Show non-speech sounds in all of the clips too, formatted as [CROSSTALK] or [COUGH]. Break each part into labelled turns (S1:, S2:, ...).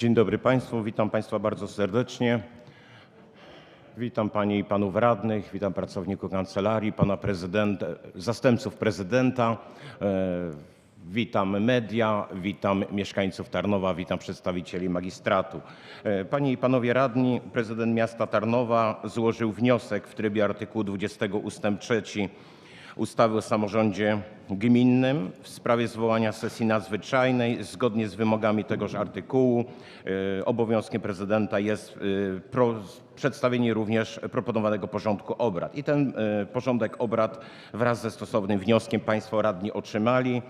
S1: Dzień dobry Państwu, witam Państwa bardzo serdecznie. Witam Panie i Panów Radnych, witam pracowników kancelarii, Pana Prezydenta, zastępców Prezydenta, e, witam media, witam mieszkańców Tarnowa, witam przedstawicieli magistratu. E, Panie i Panowie Radni, Prezydent Miasta Tarnowa złożył wniosek w trybie artykułu 20 ust. 3 ustawy o samorządzie gminnym w sprawie zwołania sesji nadzwyczajnej. Zgodnie z wymogami tegoż artykułu e, obowiązkiem prezydenta jest e, pro, przedstawienie również proponowanego porządku obrad. I ten e, porządek obrad wraz ze stosownym wnioskiem Państwo radni otrzymali.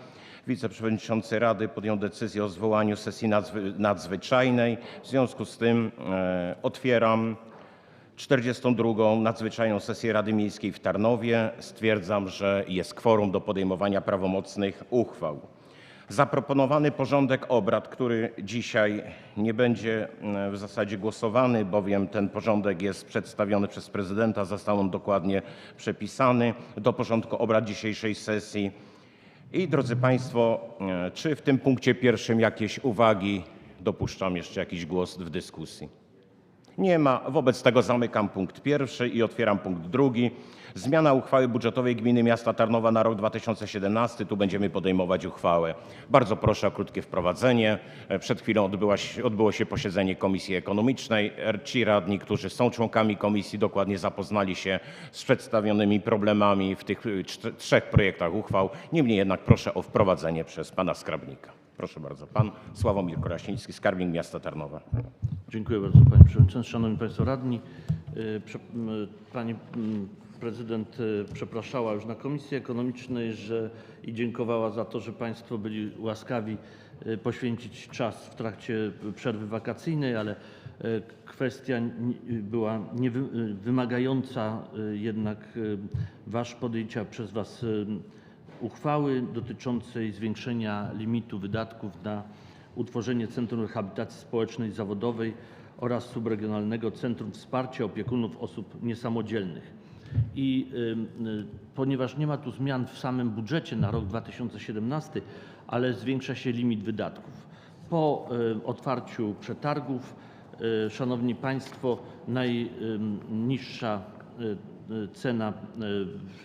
S1: Wiceprzewodniczący Rady podjął decyzję o zwołaniu sesji nadzwy, nadzwyczajnej. W związku z tym otwieram 42. nadzwyczajną sesję Rady Miejskiej w Tarnowie. Stwierdzam, że jest kworum do podejmowania prawomocnych uchwał. Zaproponowany porządek obrad, który dzisiaj nie będzie e, w zasadzie głosowany, bowiem ten porządek jest przedstawiony przez prezydenta, został on dokładnie przepisany do porządku obrad dzisiejszej sesji. I drodzy Państwo, e, czy w tym punkcie pierwszym jakieś uwagi? Dopuszczam jeszcze jakiś głos w dyskusji. Nie ma. Wobec tego zamykam punkt pierwszy i otwieram punkt drugi. Zmiana uchwały budżetowej Gminy Miasta Tarnowa na rok 2017. Tu będziemy podejmować uchwałę. Bardzo proszę o krótkie wprowadzenie. E, Przed chwilą się, odbyło się posiedzenie Komisji Ekonomicznej. Er, Ci radni, którzy są członkami komisji, dokładnie zapoznali się z przedstawionymi problemami w tych czt- trzech projektach uchwał. Niemniej jednak proszę o wprowadzenie przez pana skarbnika. Proszę bardzo. Pan Sławomir Korasiński, skarbnik miasta Tarnowa.
S2: Dziękuję bardzo Panie Przewodniczący. Szanowni Państwo Radni. M, Pani Prezydent y, przepraszała już na Komisji Ekonomicznej że, i dziękowała za to, że Państwo byli łaskawi y, poświęcić czas w trakcie przerwy wakacyjnej, ale kwestia była wymagająca jednak Wasz podjęcia przez Was uchwały dotyczącej zwiększenia limitu wydatków na utworzenie Centrum Rehabilitacji Społecznej i Zawodowej oraz Subregionalnego Centrum Wsparcia Opiekunów Osób Niesamodzielnych. I y, y, ponieważ nie ma tu zmian w samym budżecie na rok 2017, ale zwiększa się limit wydatków. Po y, otwarciu przetargów, y, Szanowni Państwo, najniższa y, y, cena,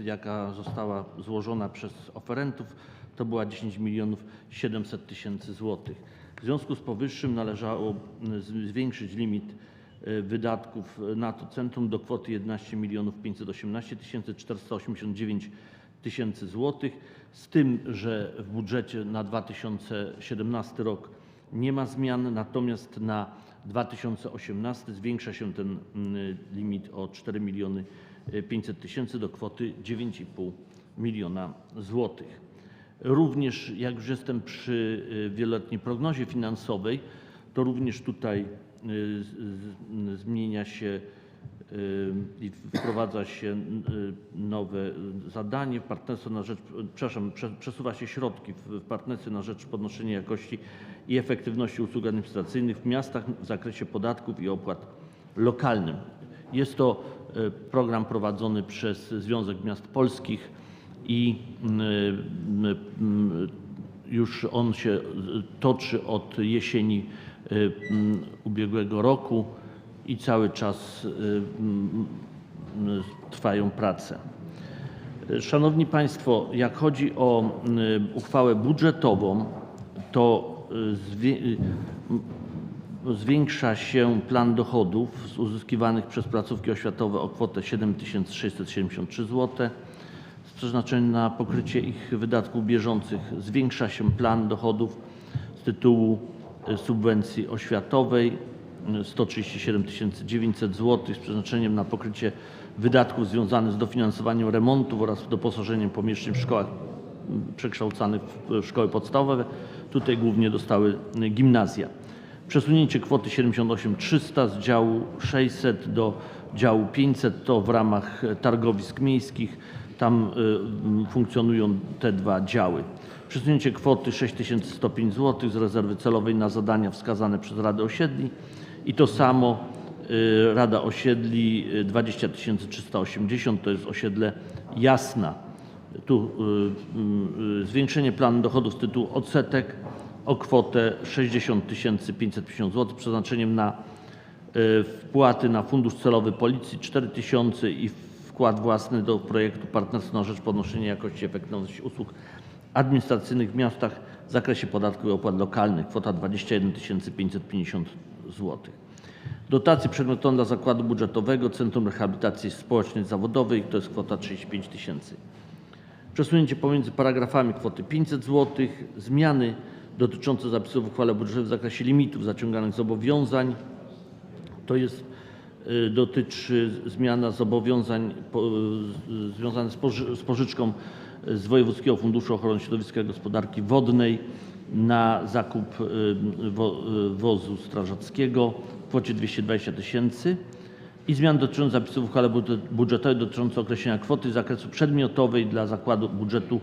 S2: jaka została złożona przez oferentów, to była 10 milionów 700 tysięcy złotych. W związku z powyższym należało z- zwiększyć limit y, wydatków na to centrum do kwoty 11 milionów 518 tysięcy 489 tysięcy złotych, z tym, że w budżecie na 2017 rok nie ma zmian, natomiast na 2018 zwiększa się ten mm, limit o 4 miliony 500 tysięcy do kwoty 9,5 miliona złotych. Również jak już jestem przy y, wieloletniej prognozie finansowej, to również tutaj y, zmienia się y, i wprowadza się nowe zadanie partnerstwo na rzecz, przepraszam, prze- przesuwa się środki w partnerstwie na rzecz podnoszenia jakości i efektywności usług administracyjnych w miastach w zakresie podatków i opłat lokalnym. Jest to program prowadzony przez Związek Miast Polskich i mm, y, mm, już on się y, toczy od jesieni y, mm, ubiegłego roku i cały czas y, mm, mm, trwają prace. Szanowni Państwo, jak chodzi o uchwałę budżetową, to zwiększa się plan dochodów z uzyskiwanych przez placówki oświatowe o kwotę 7673 zł. Z przeznaczeniem na pokrycie ich wydatków bieżących zwiększa się plan dochodów z tytułu y, subwencji oświatowej 137 900 zł z przeznaczeniem na pokrycie wydatków związanych z dofinansowaniem remontów oraz doposażeniem pomieszczeń w szkołach przekształcanych w szkoły podstawowe. Tutaj głównie dostały y, gimnazja. Przesunięcie kwoty 78 300 z działu 600 do działu 500 to w ramach e, targowisk miejskich. Tam y, funkcjonują te dwa działy. Przesunięcie kwoty 6105 zł z rezerwy celowej na zadania wskazane przez Radę Osiedli i to samo y, Rada Osiedli y, 20 380 to jest osiedle Jasna. Tu y, y, y, zwiększenie planu dochodów z tytułu odsetek o kwotę 60 550 zł przeznaczeniem na wpłaty na fundusz celowy Policji 4 tysiące i wkład własny do projektu Partnerstwo na rzecz podnoszenia jakości i efektywności usług administracyjnych w miastach w zakresie podatku i opłat lokalnych kwota 21 550 zł. Dotacje przedmiotowe dla zakładu budżetowego Centrum Rehabilitacji Społecznej i Zawodowej to jest kwota 35 tysięcy. Przesunięcie pomiędzy paragrafami kwoty 500 zł, zmiany dotyczące zapisów w uchwale budżetowej w zakresie limitów zaciąganych zobowiązań. To jest, dotyczy zmiana zobowiązań y, związanych z, poży, z pożyczką y, z Wojewódzkiego Funduszu Ochrony Środowiska i Gospodarki Wodnej na zakup y, wo, y, wozu strażackiego w kwocie 220 tysięcy i zmian dotyczących zapisów budżet- budżetowej dotyczących określenia kwoty zakresu przedmiotowej dla zakładu budżetu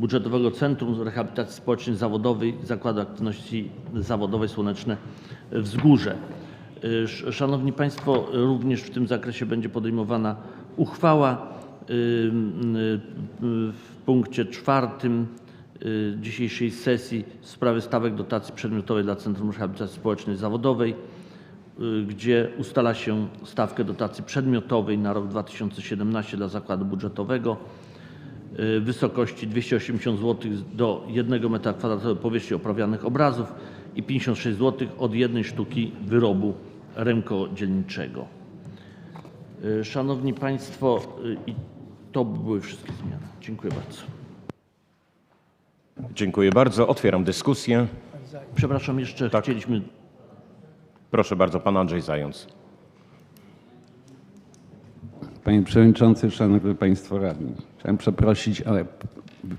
S2: budżetowego Centrum Rehabilitacji Społecznej Zawodowej Zakładu Aktywności Zawodowej Słoneczne Wzgórze. Sz- Szanowni Państwo, również w tym zakresie będzie podejmowana uchwała y, w punkcie czwartym y, dzisiejszej sesji w sprawie stawek dotacji przedmiotowej dla Centrum Rehabilitacji Społecznej Zawodowej y, gdzie ustala się stawkę dotacji przedmiotowej na rok 2017 dla zakładu budżetowego w wysokości 280 zł do 1 m2 powierzchni oprawianych obrazów i 56 zł od jednej sztuki wyrobu rękodzielniczego. Y, Szanowni Państwo, y, i to by były wszystkie zmiany. Dziękuję bardzo.
S1: Dziękuję bardzo. Otwieram dyskusję.
S2: Przepraszam, jeszcze
S1: Tak.
S2: chcieliśmy
S1: Proszę bardzo, pan Andrzej Zając.
S3: Panie Przewodniczący, Szanowni Państwo Radni. Chciałem przeprosić, ale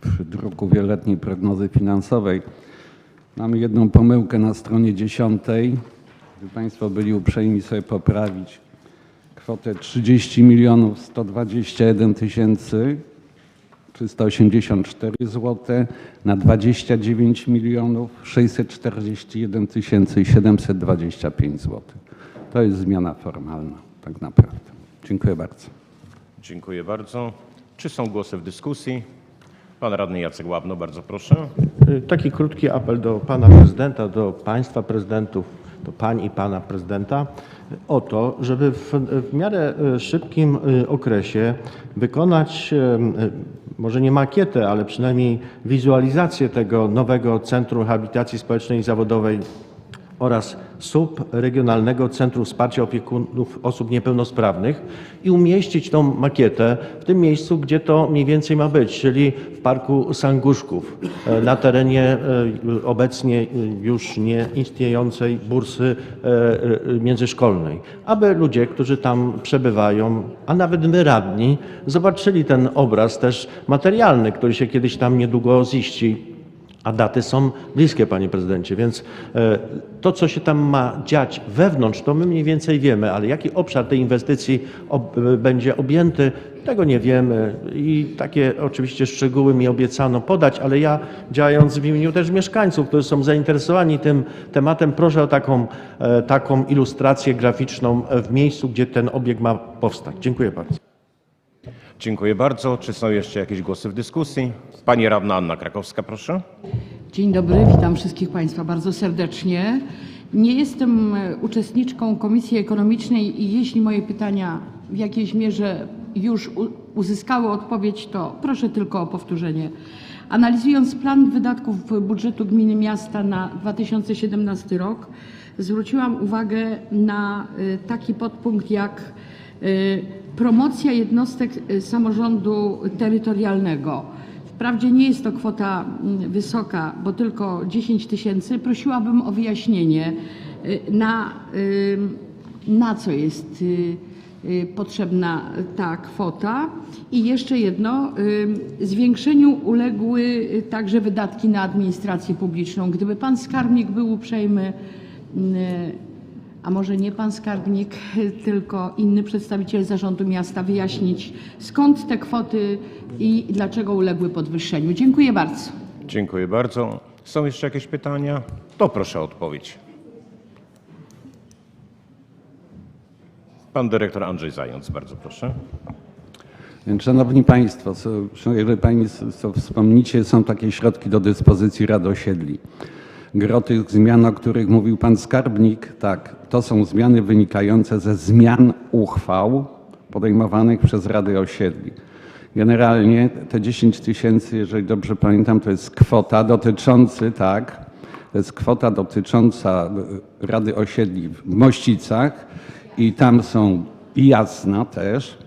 S3: przy druku wieloletniej prognozy finansowej mamy jedną pomyłkę na stronie 10. Gdyby Państwo byli uprzejmi sobie poprawić kwotę 30 milionów 121 tysięcy 384 zł na 29 milionów 641 tysięcy 725 zł. To jest zmiana formalna, tak naprawdę. Dziękuję bardzo.
S1: Dziękuję bardzo. Czy są głosy w dyskusji? Pan radny Jacek Łabno, bardzo proszę.
S4: Taki krótki apel do pana prezydenta, do państwa prezydentów, do pań i pana prezydenta o to, żeby w, w miarę y, szybkim y, okresie wykonać y, może nie makietę, ale przynajmniej wizualizację tego nowego Centrum Rehabilitacji Społecznej i Zawodowej oraz subregionalnego Centrum Wsparcia Opiekunów Osób Niepełnosprawnych i umieścić tą makietę w tym miejscu, gdzie to mniej więcej ma być, czyli w Parku Sanguszków, e, na terenie e, obecnie już nie istniejącej bursy e, międzyszkolnej, aby ludzie, którzy tam przebywają, a nawet my radni, zobaczyli ten obraz też materialny, który się kiedyś tam niedługo ziści. A daty są bliskie, panie prezydencie, więc e, to, co się tam ma dziać wewnątrz, to my mniej więcej wiemy, ale jaki obszar tej inwestycji ob, będzie objęty, tego nie wiemy i takie oczywiście szczegóły mi obiecano podać, ale ja działając w imieniu też mieszkańców, którzy są zainteresowani tym tematem, proszę o taką, e, taką ilustrację graficzną w miejscu, gdzie ten obiekt ma powstać. Dziękuję bardzo.
S1: Dziękuję bardzo. Czy są jeszcze jakieś głosy w dyskusji? Pani radna Anna Krakowska, proszę.
S5: Dzień dobry, witam wszystkich Państwa bardzo serdecznie. Nie jestem uczestniczką Komisji Ekonomicznej i jeśli moje pytania w jakiejś mierze już uzyskały odpowiedź, to proszę tylko o powtórzenie. Analizując plan wydatków budżetu gminy miasta na 2017 rok, zwróciłam uwagę na e, taki podpunkt jak e, promocja jednostek e, samorządu terytorialnego. Wprawdzie nie jest to kwota mm, wysoka, bo tylko 10 tysięcy. Prosiłabym o wyjaśnienie, y, na, y, na co jest y, y, potrzebna ta kwota. I jeszcze jedno, y, zwiększeniu uległy y, także wydatki na administrację publiczną. Gdyby pan skarbnik był uprzejmy, y, a może nie pan skarbnik, [LAUGHS] tylko inny przedstawiciel zarządu miasta wyjaśnić, skąd te kwoty i dlaczego uległy podwyższeniu. Dziękuję bardzo.
S1: Dziękuję bardzo. Są jeszcze jakieś pytania? To proszę o odpowiedź. Pan dyrektor Andrzej Zając, bardzo proszę.
S3: Więc, Szanowni Państwo, jeżeli Państwo wspomnicie, są takie środki do dyspozycji rad osiedli. Gro tych zmian, o których mówił pan skarbnik, tak, to są zmiany wynikające ze zmian uchwał podejmowanych przez Rady Osiedli. Generalnie te 10 tysięcy, jeżeli dobrze pamiętam, to jest kwota dotyczący, tak, to jest kwota dotycząca Rady Osiedli w Mościcach i tam są i Jasna też.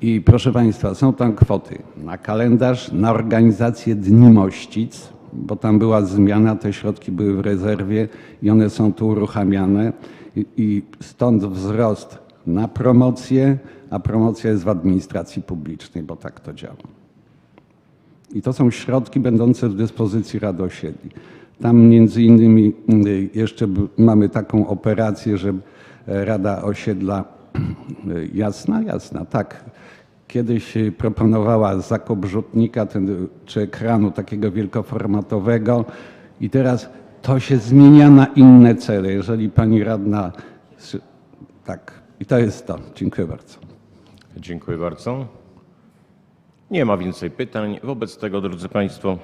S3: I proszę Państwa, są tam kwoty na kalendarz, na organizację Dni Mościc, bo tam była zmiana, te środki były w rezerwie i one są tu uruchamiane. I, i stąd wzrost na promocję, a promocja jest w administracji publicznej, bo tak to działa. I to są środki będące w dyspozycji Rady Osiedli. Tam między innymi y, jeszcze mamy taką operację, że e, Rada Osiedla, y, jasna, jasna, tak, kiedyś y, proponowała zakup rzutnika ten, y, czy ekranu takiego wielkoformatowego i teraz to się zmienia na inne cele. Jeżeli pani radna, tak, i to jest to. Dziękuję bardzo.
S1: Dziękuję bardzo. Nie ma więcej pytań. Wobec tego, drodzy Państwo,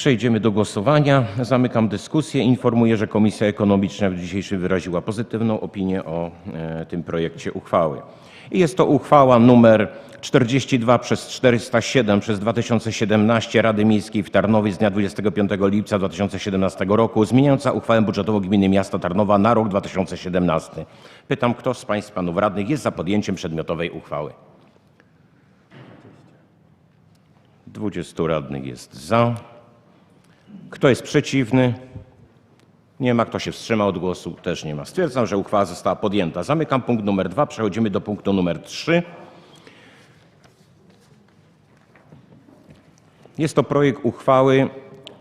S1: przejdziemy do głosowania. Zamykam dyskusję. Informuję, że Komisja Ekonomiczna w dzisiejszym wyraziła pozytywną opinię o e, tym projekcie uchwały. I jest to uchwała numer 42 przez 407 przez 2017 Rady Miejskiej w Tarnowie z dnia 25 lipca 2017 roku zmieniająca uchwałę budżetową Gminy Miasta Tarnowa na rok 2017. Pytam, kto z Państwa Panów Radnych jest za podjęciem przedmiotowej uchwały? 20 radnych jest za. Kto jest przeciwny? Nie ma. Kto się wstrzymał od głosu? Też nie ma. Stwierdzam, że uchwała została podjęta. Zamykam punkt numer dwa. Przechodzimy do punktu numer trzy. Jest to projekt uchwały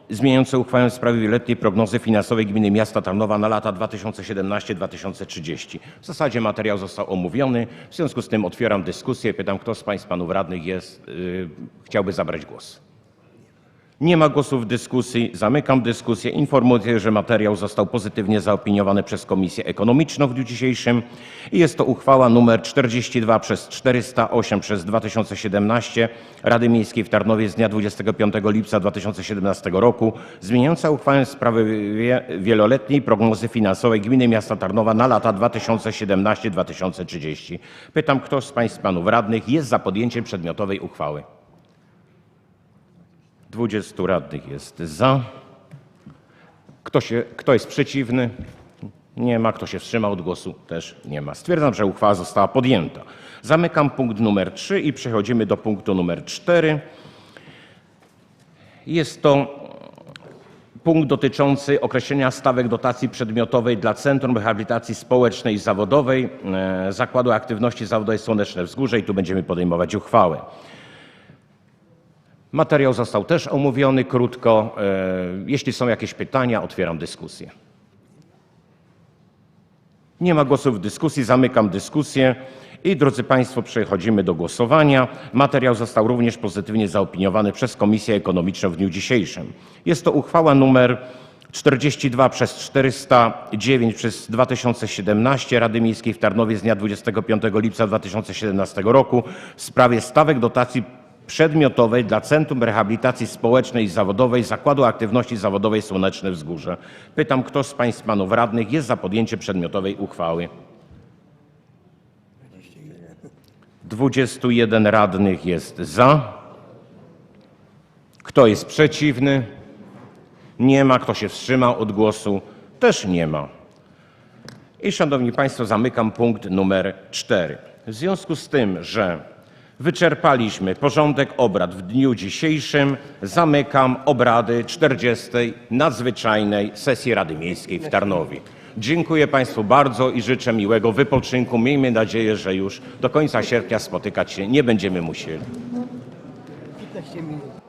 S1: zmieniającej uchwałę w sprawie wieloletniej prognozy finansowej Gminy Miasta Tarnowa na lata 2017-2030. W zasadzie materiał został omówiony. W związku z tym otwieram dyskusję. Pytam, kto z Państwa panów radnych jest, yy, chciałby zabrać głos. Nie ma głosów w dyskusji. Zamykam dyskusję. Informuję, że materiał został pozytywnie zaopiniowany przez Komisję Ekonomiczną w dniu dzisiejszym. I jest to uchwała nr 42 przez 408 przez 2017 Rady Miejskiej w Tarnowie z dnia 25 lipca 2017 roku zmieniająca uchwałę w sprawie wie- wieloletniej prognozy finansowej Gminy Miasta Tarnowa na lata 2017-2030. Pytam, kto z Państwa panów radnych jest za podjęciem przedmiotowej uchwały? 20 radnych jest za. Kto, się, kto jest przeciwny? Nie ma. Kto się wstrzymał od głosu? Też nie ma. Stwierdzam, że uchwała została podjęta. Zamykam punkt numer 3 i przechodzimy do punktu numer 4. Jest to punkt dotyczący określenia stawek dotacji przedmiotowej dla Centrum Rehabilitacji Społecznej i Zawodowej e, Zakładu Aktywności Zawodowej Słoneczne Wzgórze i tu będziemy podejmować uchwałę. Materiał został też omówiony krótko. E, Jeśli są jakieś pytania, otwieram dyskusję. Nie ma głosów w dyskusji, zamykam dyskusję. I drodzy Państwo, przechodzimy do głosowania. Materiał został również pozytywnie zaopiniowany przez Komisję Ekonomiczną w dniu dzisiejszym. Jest to uchwała numer 42 przez 409 przez 2017 Rady Miejskiej w Tarnowie z dnia 25 lipca 2017 roku w sprawie stawek dotacji przedmiotowej dla Centrum Rehabilitacji Społecznej i Zawodowej Zakładu Aktywności Zawodowej Słoneczne Wzgórze. Pytam, kto z Państwa panów radnych jest za podjęciem przedmiotowej uchwały? 21 radnych jest za. Kto jest przeciwny? Nie ma. Kto się wstrzymał od głosu? Też nie ma. I szanowni Państwo, zamykam punkt numer 4. W związku z tym, że wyczerpaliśmy porządek obrad w dniu dzisiejszym, zamykam obrady 40. nadzwyczajnej sesji Rady Miejskiej w Tarnowie. Dziękuję Państwu bardzo i życzę miłego wypoczynku. Miejmy nadzieję, że już do końca sierpnia spotykać się nie będziemy musieli.
S6: 15 minut.